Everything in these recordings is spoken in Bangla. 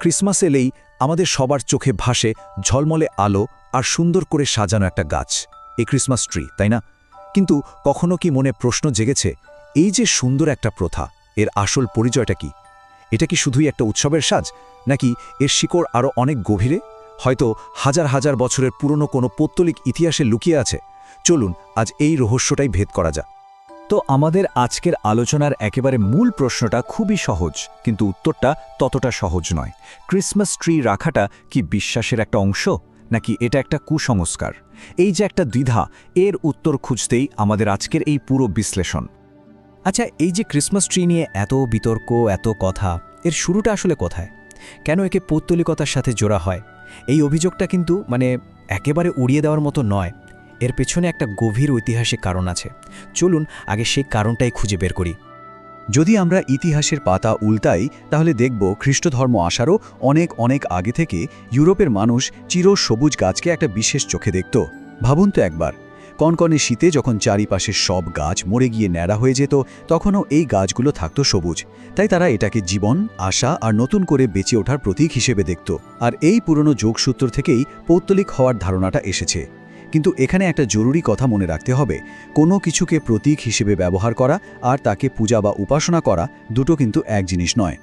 ক্রিসমাস এলেই আমাদের সবার চোখে ভাসে ঝলমলে আলো আর সুন্দর করে সাজানো একটা গাছ। এই ক্রিসমাস ট্রি, তাই না? কিন্তু কখনো কি মনে প্রশ্ন জেগেছে, এই যে সুন্দর একটা প্রথা, এর আসল পরিচয়টা কি? এটা কি শুধুই একটা উৎসবের সাজ, নাকি এর শিকড় আরও অনেক গভীরে? হয়তো হাজার হাজার বছরের পুরনো কোনো পৌত্তলিক ইতিহাসে লুকিয়ে আছে। চলুন, আজ এই রহস্যটাই ভেদ করা যাক। তো আমাদের আজকের আলোচনার একেবারে মূল প্রশ্নটা খুবই সহজ, কিন্তু উত্তরটা ততটা সহজ নয়। ক্রিসমাস ট্রি রাখাটা কি বিশ্বাসের একটা অংশ, নাকি এটা একটা কুসংস্কার? এই যে একটা দ্বিধা, এর উত্তর খুঁজতেই আমাদের আজকের এই পুরো বিশ্লেষণ। আচ্ছা এই যে ক্রিসমাস ট্রি নিয়ে এত বিতর্ক, এত কথা, এর শুরুটা আসলে কোথায়? কেন একে পৌত্তলিকতার সাথে জোড়া হয়? এই অভিযোগটা কিন্তু মানে একেবারে উড়িয়ে দেওয়ার মতো নয়। এর পেছনে একটা গভীর ঐতিহাসিক কারণ আছে। চলুন আগে সেই কারণটাই খুঁজে বের করি। যদি আমরা ইতিহাসের পাতা উল্টাই, তাহলে দেখব খ্রিস্টধর্ম আসারও অনেক অনেক আগে থেকে ইউরোপের মানুষ চির সবুজ গাছকে একটা বিশেষ চোখে দেখত। ভাবুন তো একবার, কনকনে শীতে যখন চারিপাশের সব গাছ মরে গিয়ে ন্যাড়া হয়ে যেত, তখনও এই গাছগুলো থাকতো সবুজ। তাই তারা এটাকে জীবন, আশা আর নতুন করে বেঁচে ওঠার প্রতীক হিসেবে দেখত। আর এই পুরনো যোগসূত্র থেকেই পৌত্তলিক হওয়ার ধারণাটা এসেছে। কিন্তু এখানে একটা জরুরি কথা মনে রাখতে হবে। কোনো কিছুকে প্রতীক হিসেবে ব্যবহার করা আর তাকে পূজা বা উপাসনা করা দুটো কিন্তু এক জিনিস নয়।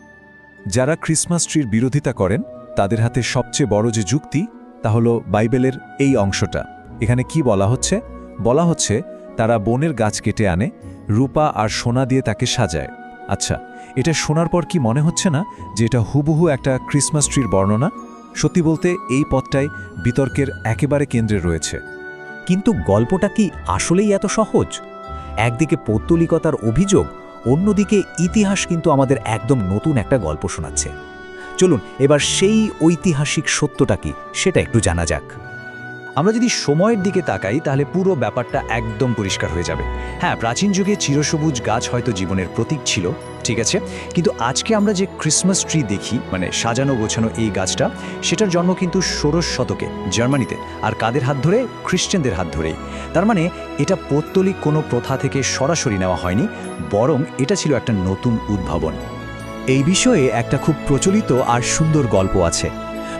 যারা ক্রিসমাস ট্রির বিরোধিতা করেন, তাদের হাতে সবচেয়ে বড় যে যুক্তি, তা হল বাইবেলের এই অংশটা। এখানে কি বলা হচ্ছে? বলা হচ্ছে, তারা বনের গাছ কেটে আনে, রূপা আর সোনা দিয়ে তাকে সাজায়। আচ্ছা এটা শোনার পর কি মনে হচ্ছে না যে এটা হুবহু একটা ক্রিসমাস ট্রির বর্ণনা? সত্যি বলতে, এই পথটাই বিতর্কের একেবারে কেন্দ্রে রয়েছে। কিন্তু গল্পটা কি আসলেই এত সহজ? একদিকে পৌত্তলিকতার অভিযোগ, অন্যদিকে ইতিহাস কিন্তু আমাদের একদম নতুন একটা গল্প শোনাচ্ছে। চলুন, এবার সেই ঐতিহাসিক সত্যটা কি, সেটা একটু জানা যাক। আমরা যদি সময়ের দিকে তাকাই, তাহলে পুরো ব্যাপারটা একদম পরিষ্কার হয়ে যাবে। হ্যাঁ প্রাচীন যুগে চিরসবুজ গাছ হয়তো জীবনের প্রতীক ছিল ঠিক আছে? কিন্তু আজকে আমরা যে ক্রিসমাস ট্রি দেখি মানে সাজানো গোছানো এই গাছটা, সেটার জন্ম কিন্তু ষোড়শ শতকে জার্মানিতে, আর কাদের হাত ধরে? খ্রিস্টানদের হাত ধরেই। তার মানে এটা পৌত্তলিক কোনো প্রথা থেকে সরাসরি নেওয়া হয়নি, বরং এটা ছিল একটা নতুন উদ্ভাবন। এই বিষয়ে একটা খুব প্রচলিত আর সুন্দর গল্প আছে।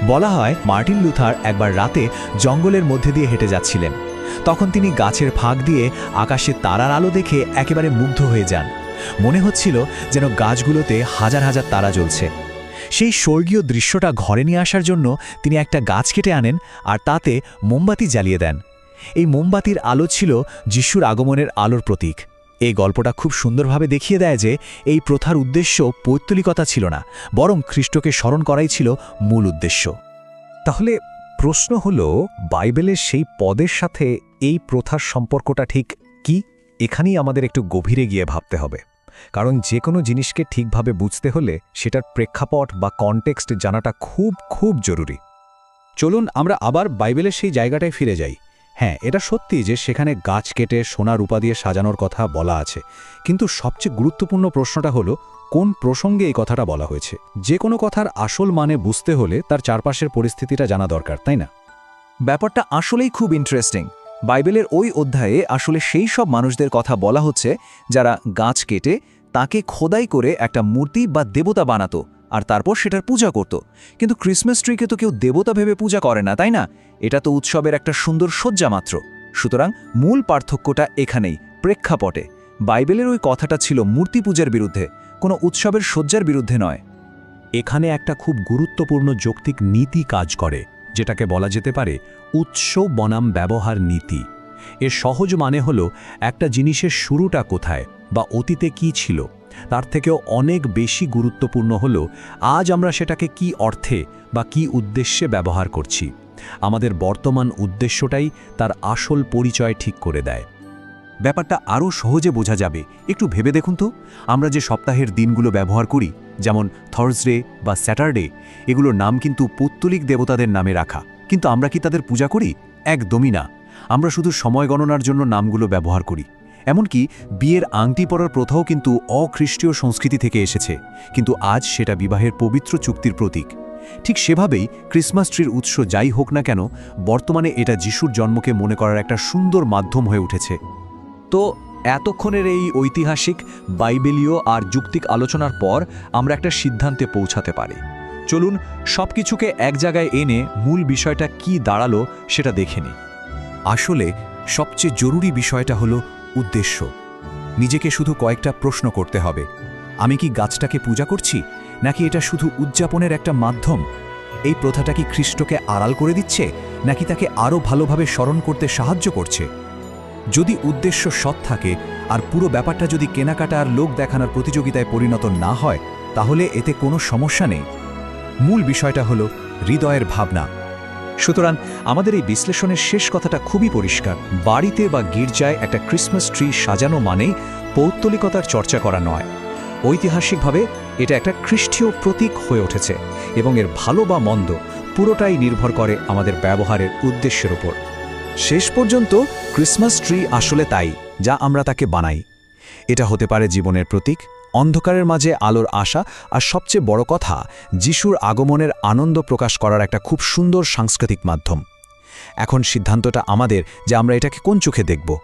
বলা হয় মার্টিন লুথার একবার রাতে জঙ্গলের মধ্যে দিয়ে হেঁটে যাচ্ছিলেন। তখন তিনি গাছের ফাঁক দিয়ে আকাশে তারার আলো দেখে একেবারে মুগ্ধ হয়ে যান। মনে হচ্ছিল যেন গাছগুলোতে হাজার হাজার তারা জ্বলছে। সেই স্বর্গীয় দৃশ্যটা ঘরে নিয়ে আসার জন্য তিনি একটা গাছ কেটে আনেন আর তাতে মোমবাতি জ্বালিয়ে দেন। এই মোমবাতির আলো ছিল যিশুর আগমনের আলোর প্রতীক। এই গল্পটা খুব সুন্দরভাবে দেখিয়ে দেয় যে এই প্রথার উদ্দেশ্য পৈত্তলিকতা ছিল না, বরং খ্রিস্টকে স্মরণ করাই ছিল মূল উদ্দেশ্য। তাহলে প্রশ্ন হল, বাইবেলের সেই পদের সাথে এই প্রথার সম্পর্কটা ঠিক কি? এখানেই আমাদের একটু গভীরে গিয়ে ভাবতে হবে। কারণ যে কোনো জিনিসকে ঠিকভাবে বুঝতে হলে সেটার প্রেক্ষাপট বা কনটেক্সট জানাটা খুব খুব জরুরি। চলুন আমরা আবার বাইবেলের সেই জায়গাটায় ফিরে যাই। হ্যাঁ এটা সত্যি যে সেখানে গাছ কেটে সোনা রূপা দিয়ে সাজানোর কথা বলা আছে। কিন্তু সবচেয়ে গুরুত্বপূর্ণ প্রশ্নটা হলো, কোন প্রসঙ্গে এই কথাটা বলা হয়েছে? যে কোনো কথার আসল মানে বুঝতে হলে তার চারপাশের পরিস্থিতিটা জানা দরকার, তাই না? ব্যাপারটা আসলেই খুব ইন্টারেস্টিং বাইবেলের ওই অধ্যায়ে আসলে সেই সব মানুষদের কথা বলা হচ্ছে যারা গাছ কেটে তাকে খোদাই করে একটা মূর্তি বা দেবতা বানাতো আর তারপর সেটার পূজা করত। কিন্তু ক্রিসমাস ট্রিকে তো কেউ দেবতা ভেবে পূজা করে না, তাই না? এটা তো উৎসবের একটা সুন্দর সজ্জা মাত্র। সুতরাং মূল পার্থক্যটা এখানেই, প্রেক্ষাপটে। বাইবেলের ওই কথাটা ছিল মূর্তি পূজার বিরুদ্ধে, কোনো উৎসবের সজ্জার বিরুদ্ধে নয়। এখানে একটা খুব গুরুত্বপূর্ণ যৌক্তিক নীতি কাজ করে। যেটাকে বলা যেতে পারে উৎস বনাম ব্যবহার নীতি। এর সহজ মানে হলো একটা জিনিসের শুরুটা কোথায় বা অতীতে কি ছিল, তার থেকেও অনেক বেশি গুরুত্বপূর্ণ হলো আজ আমরা সেটাকে কি অর্থে বা কি উদ্দেশ্যে ব্যবহার করছি। আমাদের বর্তমান উদ্দেশ্যটাই তার আসল পরিচয় ঠিক করে দেয়। ব্যাপারটা আরও সহজে বোঝা যাবে। একটু ভেবে দেখুন তো। আমরা যে সপ্তাহের দিনগুলো ব্যবহার করি, যেমন থার্সডে বা স্যাটারডে এগুলোর নাম কিন্তু পৌত্তলিক দেবতাদের নামে রাখা। কিন্তু আমরা কি তাদের পূজা করি? একদমই না। আমরা শুধু সময় গণনার জন্য নামগুলো ব্যবহার করি। এমনকি বিয়ের আংটি পরার প্রথাও কিন্তু অখ্রিস্টীয় সংস্কৃতি থেকে এসেছে। কিন্তু আজ সেটা বিবাহের পবিত্র চুক্তির প্রতীক। ঠিক সেভাবেই ক্রিসমাস ট্রির উৎস যাই হোক না কেন, বর্তমানে এটা যিশুর জন্মকে মনে করার একটা সুন্দর মাধ্যম হয়ে উঠেছে। তো এতক্ষণের এই ঐতিহাসিক, বাইবেলীয় আর যুক্তিক আলোচনার পর আমরা একটা সিদ্ধান্তে পৌঁছাতে পারি। চলুন সবকিছুকে এক জায়গায় এনে মূল বিষয়টা কি দাঁড়াল সেটা দেখে নিই। আসলে সবচেয়ে জরুরি বিষয়টা হলো উদ্দেশ্য। নিজেকে শুধু কয়েকটা প্রশ্ন করতে হবে। আমি কি গাছটাকে পূজা করছি, নাকি এটা শুধু উদযাপনের একটা মাধ্যম? এই প্রথাটা কি খ্রিস্টকে আড়াল করে দিচ্ছে, নাকি তাকে আরও ভালোভাবে স্মরণ করতে সাহায্য করছে? যদি উদ্দেশ্য সৎ থাকে আর পুরো ব্যাপারটা যদি কেনাকাটা আর লোক দেখানোর প্রতিযোগিতায় পরিণত না হয়, তাহলে এতে কোনো সমস্যা নেই। মূল বিষয়টা হল হৃদয়ের ভাবনা। সুতরাং আমাদের এই বিশ্লেষণের শেষ কথাটা খুবই পরিষ্কার। বাড়িতে বা গির্জায় একটা ক্রিসমাস ট্রি সাজানো মানেই পৌত্তলিকতার চর্চা করা নয়। ঐতিহাসিকভাবে এটা একটা খ্রিস্টীয় প্রতীক হয়ে উঠেছে এবং এর ভালো বা মন্দ পুরোটাই নির্ভর করে আমাদের ব্যবহারের উদ্দেশ্যের উপর। শেষ পর্যন্ত ক্রিসমাস ট্রি আসলে তাই, যা আমরা তাকে বানাই। এটা হতে পারে জীবনের প্রতীক, অন্ধকারের মাঝে আলোর আশা, আর সবচেয়ে বড় কথা, যিশুর আগমনের আনন্দ প্রকাশ করার একটা খুব সুন্দর সাংস্কৃতিক মাধ্যম। এখন সিদ্ধান্তটা আমাদের যে আমরা এটাকে কোন চোখে দেখব।